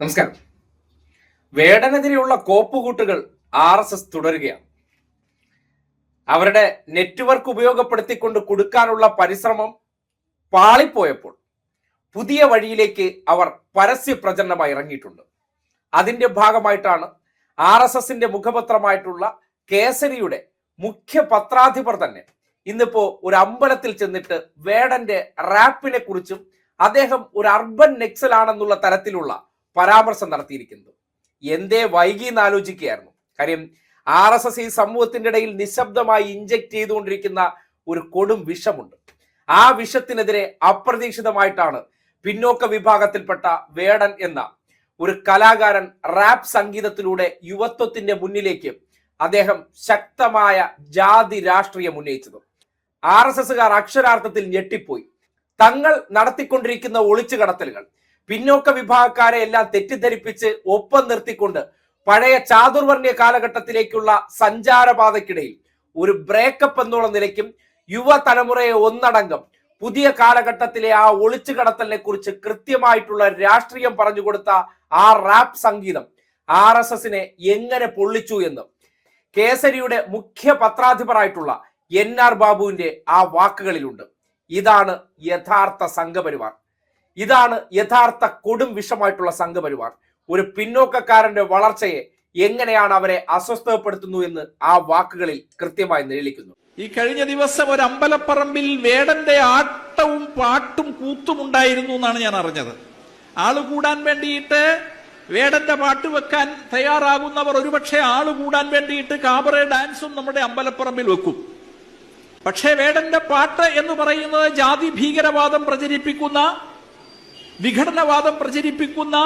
നമസ്കാരം. വേടനെതിരെയുള്ള കോപ്പുകൂട്ടുകൾ ആർ എസ് എസ് തുടരുകയാണ്. അവരുടെ നെറ്റ്വർക്ക് ഉപയോഗപ്പെടുത്തിക്കൊണ്ട് കൊടുക്കാനുള്ള പരിശ്രമം പാളിപ്പോയപ്പോൾ പുതിയ വഴിയിലേക്ക് അവർ പരസ്യ പ്രചരണമായി ഇറങ്ങിയിട്ടുണ്ട്. അതിന്റെ ഭാഗമായിട്ടാണ് ആർ എസ് എസിന്റെ മുഖപത്രമായിട്ടുള്ള കേസരിയുടെ മുഖ്യ പത്രാധിപർ തന്നെ ഇന്നിപ്പോ ഒരു അമ്പലത്തിൽ ചെന്നിട്ട് വേടന്റെ റാപ്പിനെ കുറിച്ചും അദ്ദേഹം ഒരു അർബൻ നെക്സൽ ആണെന്നുള്ള തരത്തിലുള്ള പരാമർശം നടത്തിയിരിക്കുന്നത്. എന്തേ വൈകി എന്ന് ആലോചിക്കുകയായിരുന്നു. കാര്യം ആർ എസ് എസ് ഈ സമൂഹത്തിന്റെ ഇടയിൽ നിശബ്ദമായി ഇഞ്ചക്ട് ചെയ്തുകൊണ്ടിരിക്കുന്ന ഒരു കൊടും വിഷമുണ്ട്. ആ വിഷത്തിനെതിരെ അപ്രതീക്ഷിതമായിട്ടാണ് പിന്നോക്ക വിഭാഗത്തിൽപ്പെട്ട വേടൻ എന്ന ഒരു കലാകാരൻ റാപ്പ് സംഗീതത്തിലൂടെ യുവത്വത്തിന്റെ മുന്നിലേക്ക് അദ്ദേഹം ശക്തമായ ജാതി രാഷ്ട്രീയം ഉന്നയിച്ചത്. ആർ എസ് എസുകാർ അക്ഷരാർത്ഥത്തിൽ ഞെട്ടിപ്പോയി. തങ്ങൾ നടത്തിക്കൊണ്ടിരിക്കുന്ന ഒളിച്ചു കടത്തലുകൾ പിന്നോക്ക വിഭാഗക്കാരെ എല്ലാം തെറ്റിദ്ധരിപ്പിച്ച് ഒപ്പം നിർത്തിക്കൊണ്ട് പഴയ ചാതുർവർണയ കാലഘട്ടത്തിലേക്കുള്ള സഞ്ചാരപാതയ്ക്കിടയിൽ ഒരു ബ്രേക്കപ്പ് എന്നുള്ള നിലയ്ക്കും യുവതലമുറയെ ഒന്നടങ്കം പുതിയ കാലഘട്ടത്തിലെ ആ ഒളിച്ചു കടത്തലിനെ കുറിച്ച് കൃത്യമായിട്ടുള്ള രാഷ്ട്രീയം പറഞ്ഞു കൊടുത്ത ആ റാപ്പ് സംഗീതം ആർ എസ് എസിനെ എങ്ങനെ പൊള്ളിച്ചു എന്ന് കേസരിയുടെ മുഖ്യ പത്രാധിപരായിട്ടുള്ള എൻ ആർ ബാബുവിന്റെ ആ വാക്കുകളിലുണ്ട്. ഇതാണ് യഥാർത്ഥ സംഘപരിവാർ. ഇതാണ് യഥാർത്ഥ കൊടും വിഷമായിട്ടുള്ള സംഘപരിവാർ. ഒരു പിന്നോക്കക്കാരന്റെ വളർച്ചയെ എങ്ങനെയാണ് അവരെ അസ്വസ്ഥപ്പെടുത്തുന്നു എന്ന് ആ വാക്കുകളിൽ കൃത്യമായി നിഴലിക്കുന്നു. ഈ കഴിഞ്ഞ ദിവസം ഒരു അമ്പലപ്പറമ്പിൽ വേടന്റെ ആട്ടവും പാട്ടും കൂത്തും ഉണ്ടായിരുന്നു എന്നാണ് ഞാൻ അറിഞ്ഞത്. ആൾ കൂടാൻ വേണ്ടിയിട്ട് വേടന്റെ പാട്ട് വെക്കാൻ തയ്യാറാകുന്നവർ ഒരുപക്ഷെ ആൾ കൂടാൻ വേണ്ടിയിട്ട് കാബറെ ഡാൻസും നമ്മുടെ അമ്പലപ്പറമ്പിൽ വെക്കും. പക്ഷേ വേടന്റെ പാട്ട് എന്ന് പറയുന്നത് ജാതി ഭീകരവാദം പ്രചരിപ്പിക്കുന്ന വിഘടനവാദം പ്രചരിപ്പിക്കുന്ന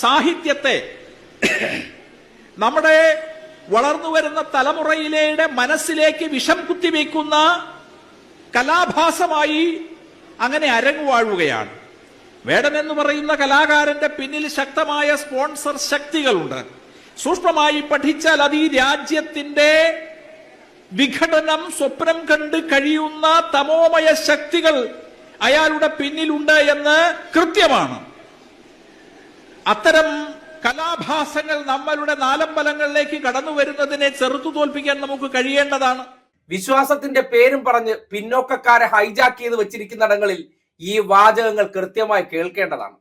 സാഹിത്യത്തെ നമ്മുടെ വളർന്നു വരുന്ന തലമുറയിലെ മനസ്സിലേക്ക് വിഷം കുത്തിവെക്കുന്ന കലാഭാസമായി അങ്ങനെ അരങ്ങുവാഴുകയാണ്. വേടൻ എന്ന് പറയുന്ന കലാകാരന്റെ പിന്നിൽ ശക്തമായ സ്പോൺസർ ശക്തികളുണ്ട്. സൂക്ഷ്മമായി പഠിച്ചാൽ അത് ഈ രാജ്യത്തിന്റെ വിഘടനം സ്വപ്നം കണ്ട് കഴിയുന്ന തമോമയ ശക്തികൾ അയാളുടെ പിന്നിലുണ്ട് എന്ന് കൃത്യമാണ്. അത്തരം കലാഭാസങ്ങൾ നമ്മളുടെ നാലമ്പലങ്ങളിലേക്ക് കടന്നു വരുന്നതിനെ ചെറുത്തു തോൽപ്പിക്കാൻ നമുക്ക് കഴിയേണ്ടതാണ്. വിശ്വാസത്തിന്റെ പേരും പറഞ്ഞ് പിന്നോക്കക്കാരെ ഹൈജാക്ക് ചെയ്ത് വെച്ചിരിക്കുന്നിടങ്ങളിൽ ഈ വാചകങ്ങൾ കൃത്യമായി കേൾക്കേണ്ടതാണ്.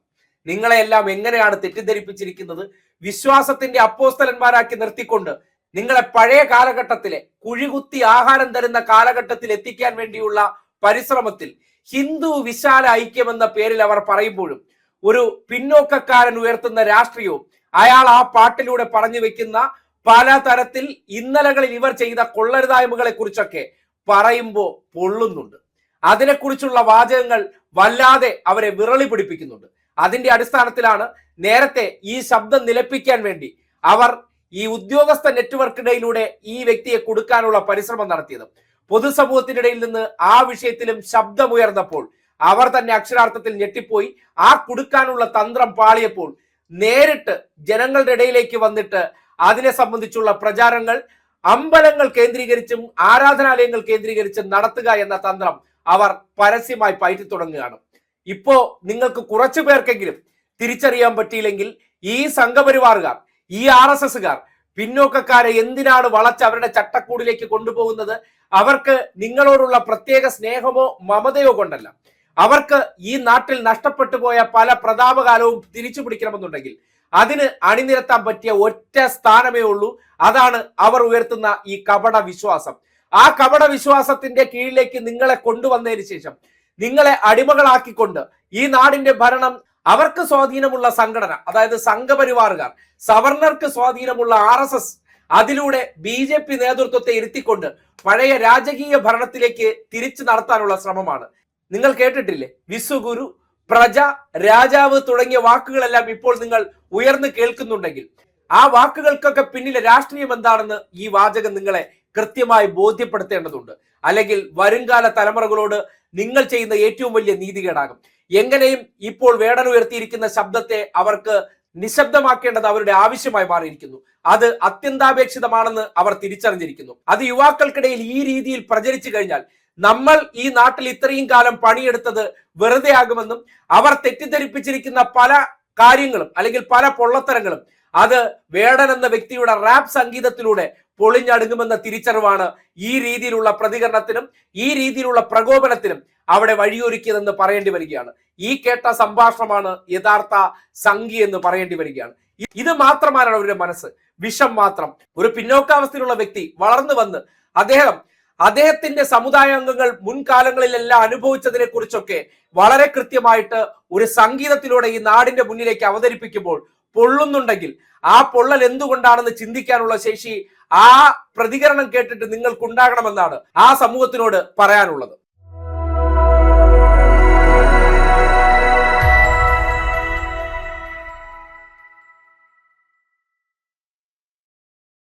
നിങ്ങളെല്ലാം എങ്ങനെയാണ് തെറ്റിദ്ധരിപ്പിച്ചിരിക്കുന്നത്? വിശ്വാസത്തിന്റെ അപ്പോസ്തലന്മാരാക്കി നിർത്തിക്കൊണ്ട് നിങ്ങളെ പഴയ കാലഘട്ടത്തിലെ കുഴികുത്തി ആഹാരം തരുന്ന കാലഘട്ടത്തിൽ എത്തിക്കാൻ വേണ്ടിയുള്ള പരിശ്രമത്തിൽ ഹിന്ദു വിശാല ഐക്യമെന്ന പേരിൽ അവർ പറയുമ്പോഴും ഒരു പിന്നോക്കക്കാരൻ ഉയർത്തുന്ന രാഷ്ട്രീയവും അയാൾ ആ പാട്ടിലൂടെ പറഞ്ഞു വെക്കുന്ന പല തരത്തിൽ ഇന്നലകളിൽ ഇവർ ചെയ്ത കൊള്ളരുതായ്മകളെ കുറിച്ചൊക്കെ പറയുമ്പോൾ പൊള്ളുന്നുണ്ട്. അതിനെക്കുറിച്ചുള്ള വാചകങ്ങൾ വല്ലാതെ അവരെ വിറളി പിടിപ്പിക്കുന്നുണ്ട്. അതിന്റെ അടിസ്ഥാനത്തിലാണ് നേരത്തെ ഈ ശബ്ദം നിലപ്പിക്കാൻ വേണ്ടി അവർ ഈ ഉദ്യോഗസ്ഥ നെറ്റ്വർക്കിടയിലൂടെ ഈ വ്യക്തിയെ കൊടുക്കാനുള്ള പരിശ്രമം നടത്തിയത്. പൊതുസമൂഹത്തിനിടയിൽ നിന്ന് ആ വിഷയത്തിലും ശബ്ദമുയർന്നപ്പോൾ അവർ തന്നെ അക്ഷരാർത്ഥത്തിൽ ഞെട്ടിപ്പോയി. ആ കൊടുക്കാനുള്ള തന്ത്രം പാളിയപ്പോൾ നേരിട്ട് ജനങ്ങളുടെ ഇടയിലേക്ക് വന്നിട്ട് അതിനെ സംബന്ധിച്ചുള്ള പ്രചാരങ്ങൾ അമ്പലങ്ങൾ കേന്ദ്രീകരിച്ചും ആരാധനാലയങ്ങൾ കേന്ദ്രീകരിച്ചും നടത്തുക എന്ന തന്ത്രം അവർ പരസ്യമായി പയറ്റി തുടങ്ങുകയാണ്. ഇപ്പോ നിങ്ങൾക്ക് കുറച്ചു പേർക്കെങ്കിലും തിരിച്ചറിയാൻ പറ്റിയില്ലെങ്കിൽ ഈ സംഘപരിവാറുകാർ ഈ ആർ എസ് എസുകാർ പിന്നോക്കക്കാരെ എന്തിനാണ് വളച്ച് അവരുടെ ചട്ടക്കൂടിലേക്ക് കൊണ്ടുപോകുന്നത്? അവർക്ക് നിങ്ങളോടുള്ള പ്രത്യേക സ്നേഹമോ മമതയോ കൊണ്ടല്ല. അവർക്ക് ഈ നാട്ടിൽ നഷ്ടപ്പെട്ടു പോയ പല പ്രതാപകാലവും തിരിച്ചു പിടിക്കണമെന്നുണ്ടെങ്കിൽ അതിന് അണിനിരത്താൻ പറ്റിയ ഒറ്റ സ്ഥാനമേ ഉള്ളൂ. അതാണ് അവർ ഉയർത്തുന്ന ഈ കപട വിശ്വാസം. ആ കപട വിശ്വാസത്തിന്റെ കീഴിലേക്ക് നിങ്ങളെ കൊണ്ടുവന്നതിന് ശേഷം നിങ്ങളെ അടിമകളാക്കിക്കൊണ്ട് ഈ നാടിന്റെ ഭരണം അവർക്ക് സ്വാധീനമുള്ള സംഘടന അതായത് സംഘപരിവാറുകാർ സവർണർക്ക് സ്വാധീനമുള്ള ആർ എസ് എസ് അതിലൂടെ ബി ജെ പി നേതൃത്വത്തെ ഇരുത്തിക്കൊണ്ട് പഴയ രാജകീയ ഭരണത്തിലേക്ക് തിരിച്ചു നടത്താനുള്ള ശ്രമമാണ്. നിങ്ങൾ കേട്ടിട്ടില്ലേ? വിശ്വഗുരു പ്രജ രാജാവ് തുടങ്ങിയ വാക്കുകളെല്ലാം ഇപ്പോൾ നിങ്ങൾ ഉയർന്നു കേൾക്കുന്നുണ്ടെങ്കിൽ ആ വാക്കുകൾക്കൊക്കെ പിന്നിലെ രാഷ്ട്രീയം എന്താണെന്ന് ഈ വാചകം നിങ്ങളെ കൃത്യമായി ബോധ്യപ്പെടുത്തേണ്ടതുണ്ട്. അല്ലെങ്കിൽ വരുംകാല തലമുറകളോട് നിങ്ങൾ ചെയ്യുന്ന ഏറ്റവും വലിയ നീതികേടാകും. എങ്ങനെയും ഇപ്പോൾ വേടൻ ഉയർത്തിയിരിക്കുന്ന ശബ്ദത്തെ അവർക്ക് നിശബ്ദമാക്കേണ്ടത് അവരുടെ ആവശ്യമായി മാറിയിരിക്കുന്നു. അത് അത്യന്താപേക്ഷിതമാണെന്ന് അവർ തിരിച്ചറിഞ്ഞിരിക്കുന്നു. അത് യുവാക്കൾക്കിടയിൽ ഈ രീതിയിൽ പ്രചരിച്ചു കഴിഞ്ഞാൽ നമ്മൾ ഈ നാട്ടിൽ ഇത്രയും കാലം പണിയെടുത്തത് വെറുതെ ആകുമെന്നും അവർ തെറ്റിദ്ധരിപ്പിച്ചിരിക്കുന്ന പല കാര്യങ്ങളും അല്ലെങ്കിൽ പല പൊള്ളത്തരങ്ങളും അത് വേടൻ എന്ന വ്യക്തിയുടെ റാപ്പ് സംഗീതത്തിലൂടെ പൊളിഞ്ഞടുങ്ങുമെന്ന തിരിച്ചറിവാണ് ഈ രീതിയിലുള്ള പ്രതികരണത്തിനും ഈ രീതിയിലുള്ള പ്രകോപനത്തിനും അവിടെ വഴിയൊരുക്കിയതെന്ന് പറയേണ്ടി വരികയാണ്. ഈ കേട്ട സംഭാഷണമാണ് യഥാർത്ഥ സംഖ്യ എന്ന് പറയേണ്ടി വരികയാണ്. ഇത് മാത്രമാണ് അവരുടെ മനസ്സ്. വിഷം മാത്രം. ഒരു പിന്നോക്കാവസ്ഥയിലുള്ള വ്യക്തി വളർന്നു വന്ന് അദ്ദേഹം അദ്ദേഹത്തിന്റെ സമുദായ അംഗങ്ങൾ മുൻകാലങ്ങളിലെല്ലാം അനുഭവിച്ചതിനെ കുറിച്ചൊക്കെ വളരെ കൃത്യമായിട്ട് ഒരു സംഗീതത്തിലൂടെ ഈ നാടിന്റെ മുന്നിലേക്ക് അവതരിപ്പിക്കുമ്പോൾ പൊള്ളുന്നുണ്ടെങ്കിൽ ആ പൊള്ളൽ എന്തുകൊണ്ടാണെന്ന് ചിന്തിക്കാനുള്ള ശേഷി ആ പ്രതികരണം കേട്ടിട്ട് നിങ്ങൾക്കുണ്ടാകണമെന്നാണ് ആ സമൂഹത്തിനോട് പറയാനുള്ളത്.